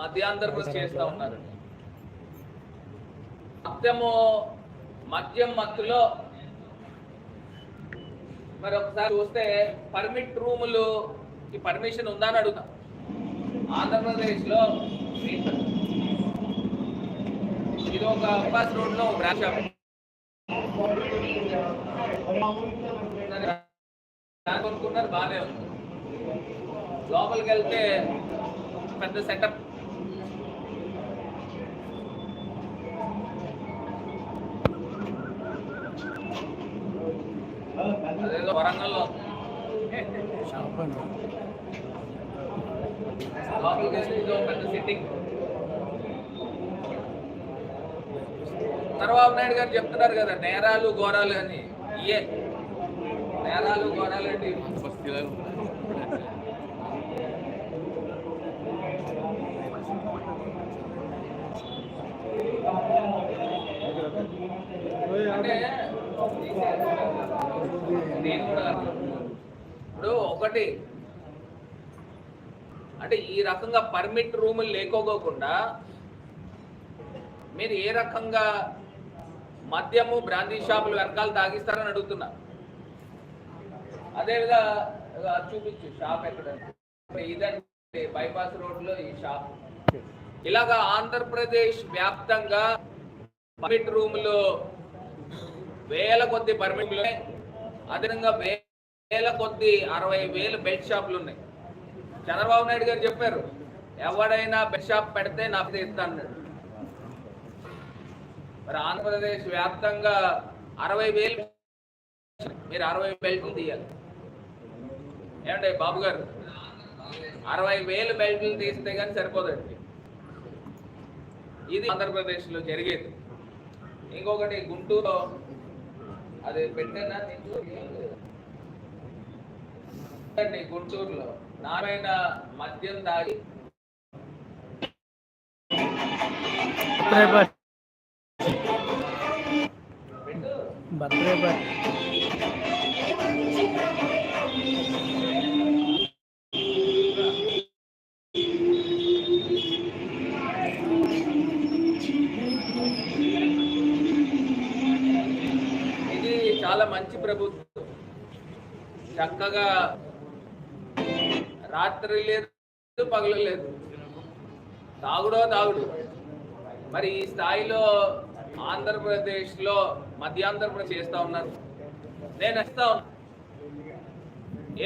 మధ్యాంధ్రప్రదేశ్ చేస్తా ఉన్నారు మద్యము మద్యం మత్తులో మరి ఒకసారి చూస్తే పర్మిట్ రూములు ఈ పర్మిషన్ ఉందా అని అడుగుతాం. ఆంధ్రప్రదేశ్లో ఇది ఒక బస్ రోడ్లో బ్రాంచ్ షాప్ దాన్ని కొనుక్కున్నారు బాగానే ఉంది. లోపలికి వెళ్తే పెద్ద సెటప్ అదేదో వరంగల్లో? లోపలికి వెళ్తే పెద్ద సిట్టింగ్ చంద్రబాబు నాయుడు గారు చెప్తున్నారు కదా నేరాలు ఘోరాలు అని. ఇయే. నేరాలు ఘోరాలు అంటే అంటే నేను కూడా ఇప్పుడు ఒకటి. అంటే ఈ రకంగా పర్మిట్ రూములు లేకోకుండా మీరు ఏ రకంగా మద్యము బ్రాందీ షాపులు వెనకాల తాగిస్తారని అడుగుతున్నా. అదేవిధంగా చూపించు షాప్ ఎక్కడ ఇదండి బైపాస్ రోడ్లో ఈ షాప్. ఇలాగా ఆంధ్రప్రదేశ్ వ్యాప్తంగా పర్మిట్ రూములు వేల కొద్ది పర్మిట్లు ఉన్నాయి అదేవిధంగా వేల కొద్ది అరవై వేలు బెల్ట్ షాపులు ఉన్నాయి. చంద్రబాబు నాయుడు గారు చెప్పారు ఎవడైనా బెల్ట్ షాప్ పెడితే నాకు ఇస్తాను మరి ఆంధ్రప్రదేశ్ వ్యాప్తంగా అరవై వేలు మీరు అరవై బెల్ట్లు తీయాలి. ఏమంటే బాబు గారు? అరవై వేలు బెల్ట్లు తీస్తే కానీ సరిపోదండి. ఇది ఆంధ్రప్రదేశ్లో జరిగేది. ఇంకొకటి గుంటూరులో అది పెట్టేనా? అండి గుంటూరులో నారాయణ మద్యం దాగి ఇది చాలా మంచి ప్రభుత్వం. చక్కగా రాత్రి లేదు పగలు లేదు. తాగుడో తాగుడు. మరి ఈ స్థాయిలో ఆంధ్రప్రదేశ్లో మధ్యాంధ్రప్రదేశ్ చేస్తూ ఉన్నారు. నేను ఇస్తా ఉన్నా.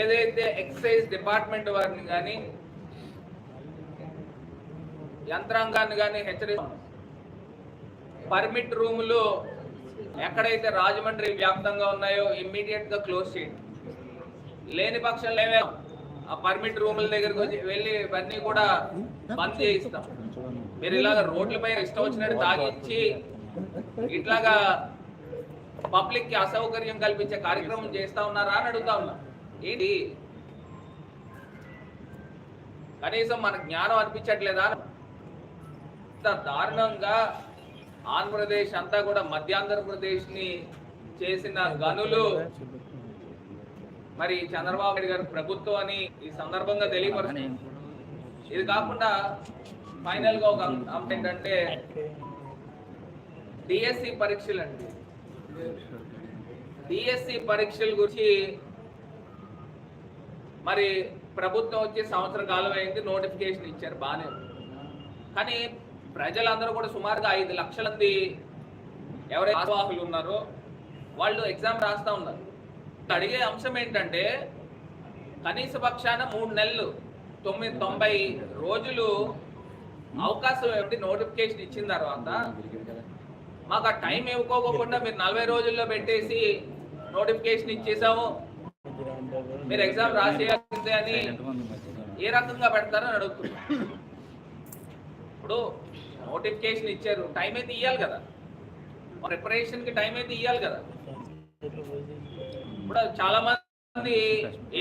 ఏదైతే ఎక్సైజ్ డిపార్ట్మెంట్ వారిని కానీ యంత్రాంగాన్ని కానీ హెచ్చరిస్తా పర్మిట్ రూములు ఎక్కడైతే రాజమండ్రి వ్యాప్తంగా ఉన్నాయో ఇమ్మీడియట్గా క్లోజ్ చేయండి. లేని పక్షంలో ఏమేమి ఆ పర్మిట్ రూముల దగ్గరికి వచ్చి వెళ్ళి ఇవన్నీ కూడా బంద్ చేయిస్తాం. మీరు ఇలాగ రోడ్ల పైన ఇష్టం వచ్చినట్టు తాగిచ్చి ఇట్లాగా పబ్లిక్కి అసౌకర్యం కల్పించే కార్యక్రమం చేస్తా ఉన్నారా అని అడుగుతా ఉన్నా. ఏంటి? కనీసం మన జ్ఞానం అనిపించట్లేదా? ఇంత దారుణంగా ఆంధ్రప్రదేశ్ అంతా కూడా మధ్యాంధ్రప్రదేశ్ని చేసిన గనులు మరి చంద్రబాబు నాయుడు గారు ప్రభుత్వం అని ఈ సందర్భంగా తెలియపరుస్తుంది ఇది కాకుండా ఫైనల్గా ఒక అంశం ఏంటంటే డిఎస్సి పరీక్షలు అండి డిఎస్సి పరీక్షల గురించి మరి ప్రభుత్వం వచ్చి సంవత్సర కాలం అయింది నోటిఫికేషన్ ఇచ్చారు బాగానే కానీ ప్రజలందరూ కూడా సుమారుగా ఐదు లక్షల మంది ఎవరైతే ఉన్నారో వాళ్ళు ఎగ్జామ్ రాస్తా ఉన్నారు. అడిగే అంశం ఏంటంటే కనీస పక్షాన మూడు నెలలు తొమ్మిది తొంభై రోజులు అవకాశం ఏమిటి? నోటిఫికేషన్ ఇచ్చిన తర్వాత మాకు ఆ టైం ఇవ్వకోకుండా మీరు నలభై రోజుల్లో పెట్టేసి నోటిఫికేషన్ ఇచ్చేసాము మీరు ఎగ్జామ్ రాసేయాల్సిందే అని ఏ రకంగా పెడతారని అడుగుతున్నా. ఇప్పుడు నోటిఫికేషన్ ఇచ్చారు. టైం అయితే ఇవ్వాలి కదా. ప్రిపరేషన్కి టైం అయితే ఇవ్వాలి కదా. ఇప్పుడు చాలా మంది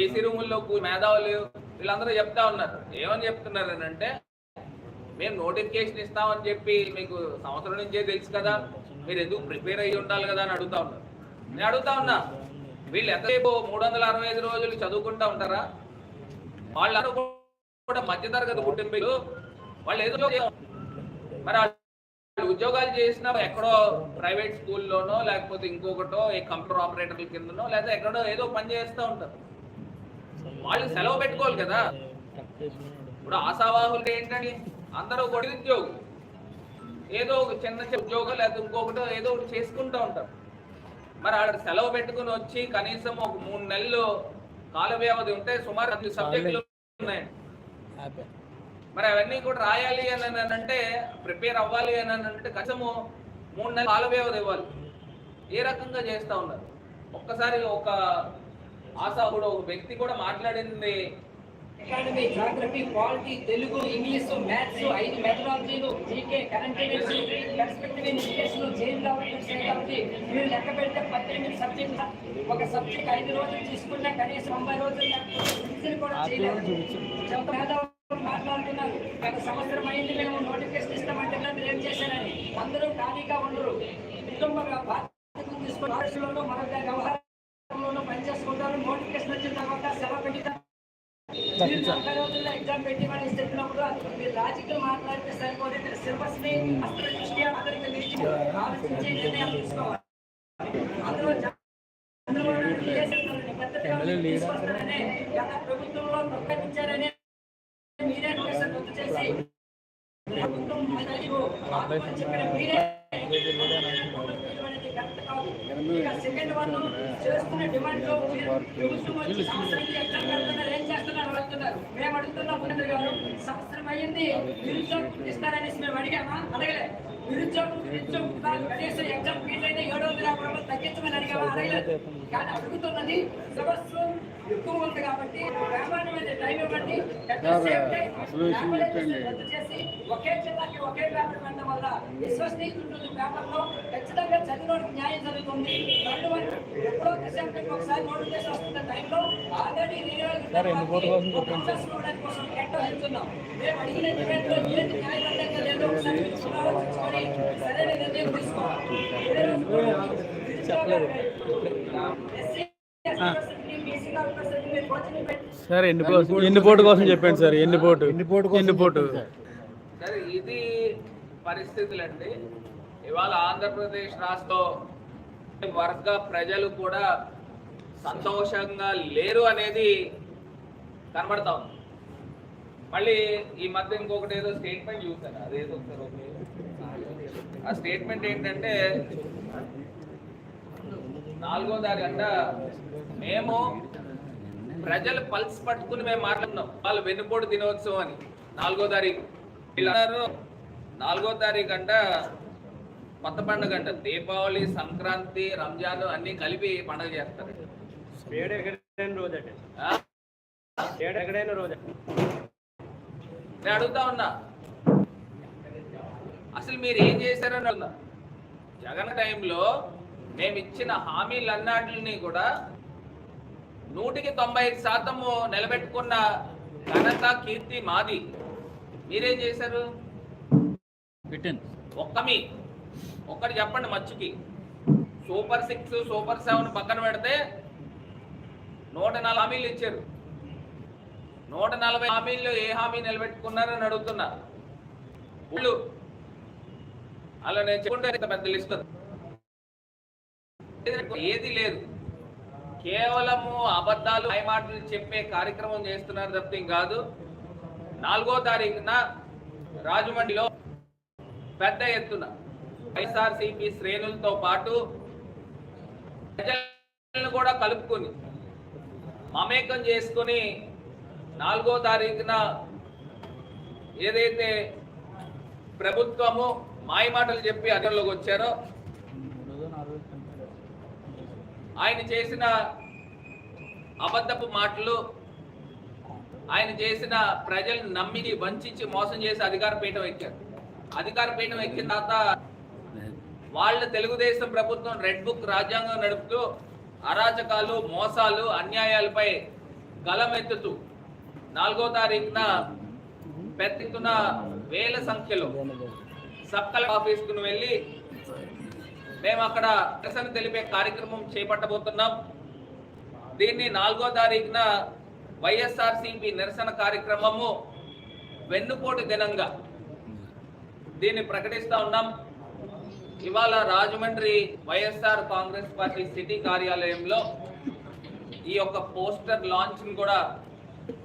ఏసీ రూముల్లో మేధావులు వీళ్ళందరూ చెప్తా ఉన్నారు. ఏమని చెప్తున్నారు అని అంటే మేము నోటిఫికేషన్ ఇస్తామని చెప్పి మీకు సంవత్సరం నుంచే తెలుసు కదా మీరు ఎందుకు ప్రిపేర్ అయ్యి ఉండాలి కదా అని అడుగుతా ఉన్నారు. నేను అడుగుతా ఉన్నా వీళ్ళు ఎంతసేపు మూడు వందల అరవై ఐదు రోజులు చదువుకుంటా ఉంటారా? వాళ్ళందరూ కూడా మధ్యతరగతి కుటుంబీలు వాళ్ళు ఏదో మరి ఉద్యోగాలు చేసిన ఎక్కడో ప్రైవేట్ స్కూల్లోనో లేకపోతే ఇంకొకటో ఏ కంప్యూటర్ ఆపరేటర్ల కిందనో లేకపోతే ఎక్కడో ఏదో పని చేస్తూ ఉంటారు. వాళ్ళు సెలవు పెట్టుకోవాలి కదా. ఇప్పుడు ఆశావాహులు ఏంటండి అందరూ కూడా ఉద్యోగులు ఏదో ఒక చిన్న చిన్న ఉద్యోగం లేకపోతే ఇంకొకటి ఏదో ఒకటి చేసుకుంటూ ఉంటారు. మరి ఆడ సెలవు పెట్టుకుని వచ్చి కనీసం ఒక మూడు నెలలు కాల వ్యవధి ఉంటే సుమారు అన్ని సబ్జెక్టులు ఉన్నాయి. మరి అవన్నీ కూడా రాయాలి అని అంటే ప్రిపేర్ అవ్వాలి అని అంటే కనీసము మూడు నెలలు కాల వ్యవధి ఇవ్వాలి. ఏ రకంగా చేస్తా ఉన్నారు? ఒక్కసారి ఒక ఆశాహుడు ఒక వ్యక్తి కూడా మాట్లాడింది. Economy geography polity Telugu English maths ఐదు మెథడాలజీలు GK current perspective education development psychology మీరు లెక్క పెడితే పద్దెనిమిది సబ్జెక్ట్ ఒక సబ్జెక్ట్ ఐదు రోజులు తీసుకున్నా కనీసం తొంభై రోజులు కూడా చేయలేదు గత సంవత్సరం అయింది మేము నోటిఫికేషన్ ఇస్తామంటే ఏం చేశారని అందరూ ఖాళీగా ఉండరు. కుటుంబ బాధ్యతలు తీసుకుని మరొక వ్యవహారంలోనూ పనిచేసుకుంటారు. నోటిఫికేషన్ వచ్చిన తర్వాత సెలవు పెట్టి ఎగ్జామ్ పెట్టి మనం చెప్పినప్పుడు మీరు లాజికల్ మాట్లాడితే సరిపోతే సిలబస్ని అసలు దృష్ట్యా అందరికి ఆలోచించే నిర్ణయాలు తీసుకోవాలి అందులో చంద్రబాబు నాయుడు ప్రభుత్వంలో ప్రకటించారనే సెకండ్ వన్ చేస్తున్న డిమాండ్లో ఏం చేస్తున్నారు అడుగుతున్నారు మేము అడుగుతున్నాం గారు సంవత్సరం అయ్యింది నిరుద్యోగం ఇస్తారనేసి మేము అడిగామా? అడగలే. నిరుద్యోగం నిరుద్యోగం కాదు, కనీసం ఎగ్జామ్ ఫీజు అయితే ఏడు వందల యాభై రూపాయలు తగ్గించమని అడిగామా అడగలేదు కానీ అడుగుతున్నది సిలబస్ ఎక్కువ ఉంది కాబట్టి మీద టైం ఇవ్వండి. చేసి ఒకే జిల్లాకి ఒకే వల్ల విశ్వసనీయత ఉంటుంది పేపర్లో ఖచ్చితంగా చదివినోడికి న్యాయం జరుగుతుంది. రెండు వన్ ఎప్పుడో డిసెంబర్కి ఒకసారి నోటిఫికేషన్ వస్తున్న టైంలో ఆల్రెడీ కోసం వెళ్తున్నాం. మేము అడిగిన ఏది న్యాయబద్ధంగా లేదో ఒకసారి సరైన నిర్ణయం తీసుకోవాలి. సార్ ఎన్ని ఎన్ని పోటు కోసం చెప్పండి సార్ ఎన్ని పోటు ఎన్ని పోటు సరే? ఇది పరిస్థితులు అండి ఇవాళ ఆంధ్రప్రదేశ్ రాష్ట్రం వర్గ ప్రజలు కూడా సంతోషంగా లేరు అనేది కనబడతా ఉంది. మళ్ళీ ఈ మధ్య ఇంకొకటి ఏదో స్టేట్మెంట్ చూశాను. అదేదో ఒకసారి ఓకే. ఆ స్టేట్మెంట్ ఏంటంటే నాలుగో తారీఖు మేము ప్రజలు పల్స్ పట్టుకుని మేము మాట్లాడుతున్నాం. వాళ్ళు వెన్నుపోటు దినోత్సవం అని. నాలుగో తారీఖు. వీళ్ళన్నారు నాలుగో తారీఖు అంట కొత్త పండుగ అంట. దీపావళి సంక్రాంతి రంజాన్ అన్ని కలిపి పండుగ చేస్తారు. నేను అడుగుతా ఉన్నా. అసలు మీరు ఏం చేశారని అడుగుతా. జగన్ టైంలో మేము ఇచ్చిన హామీలన్నిటిని కూడా నూటికి తొంభై ఐదు శాతము నిలబెట్టుకున్న ఘనత కీర్తి మాది. మీరేం చేశారు? పెట్టాను ఒక్క మీ. ఒక్కటి చెప్పండి మచ్చుకి. సూపర్ సిక్స్ సూపర్ సెవెన్ పక్కన పెడితే నూట నాలుగు హామీలు ఇచ్చారు. నూట నలభై హామీల్లో ఏ హామీ నిలబెట్టుకున్నారని అడుగుతున్నా. ఊళ్ళు అలా నేను చెప్పుకుంటే ఇంత పెద్ద లిస్ట్ ఏది లేదు. కేవలము అబద్ధాలు మాటలు చెప్పే కార్యక్రమం చేస్తున్నారు తప్పితే ఏం కాదు నాలుగో తారీఖున రాజమండ్రిలో పెద్ద ఎత్తున వైఎస్ఆర్సీపీ శ్రేణులతో పాటు ప్రజలను కూడా కలుపుకొని మమేకం చేసుకొని నాలుగో తారీఖున ఏదైతే ప్రభుత్వము మాయమాటలు చెప్పి అధికారంలోకి వచ్చారో ఆయన చేసిన అబద్ధపు మాటలు ఆయన చేసిన ప్రజలను నమ్మిని వంచి మోసం చేసి అధికార పీఠం ఎక్కారు. అధికార పీఠం ఎక్కిన తర్వాత వాళ్ళ తెలుగుదేశం ప్రభుత్వం రెడ్ బుక్ రాజ్యాంగం నడుపుతూ అరాచకాలు మోసాలు అన్యాయాలపై గలమెత్తుతూ నాలుగో తారీఖున పెద్ద ఎత్తున వేల సంఖ్యలో సబ్ కలెక్టర్ ఆఫీస్కు వెళ్ళి మేము అక్కడ నిరసన తెలిపే కార్యక్రమం చేపట్టబోతున్నాం. దీన్ని నాలుగో తారీఖున వైఎస్ఆర్సీపీ నిరసన కార్యక్రమము వెన్నుపోటు దినంగా దీన్ని ప్రకటిస్తా ఉన్నాం. ఇవాళ Rajahmundry YSR Congress party city కార్యాలయంలో ఈ యొక్క పోస్టర్ లాంచ్ కూడా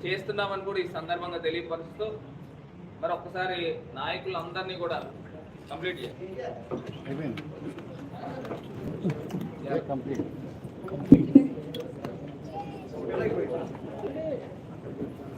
చేస్తున్నామని కూడా ఈ సందర్భంగా తెలియపరుస్తూ మరి ఒక్కసారి నాయకులందరినీ కూడా కంప్లీట్ చేయాలి ఇచ్చి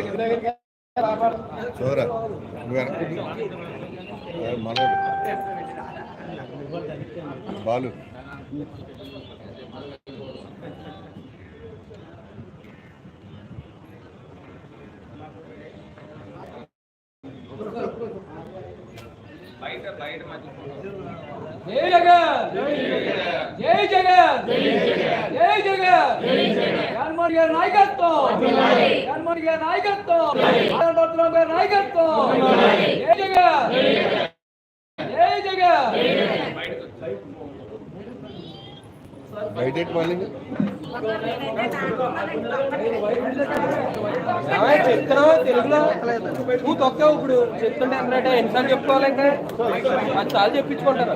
అనుకుంటారు పెడతారు మనోడు. బాలు. బయట బయట జై జగన్! జై జగన్! జై జగన్! గారి నాయకత్వం. గారి నాయకత్వం. నాయకత్వం. జై జగన్. జై జగన్. బయట చెప్తున్నావా? తెలుగులో? నువ్వు తొక్కావు ఇప్పుడు. చెప్తుంటే ఎన్నరంటే ఎన్నిసార్లు చెప్పుకోవాలి ఇంకా? అది చాలా చెప్పించుకుంటారు.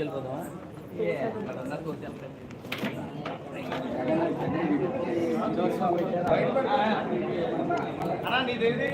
ముందుకు వెళ్ళిపోదామా అన్నా నీదేది?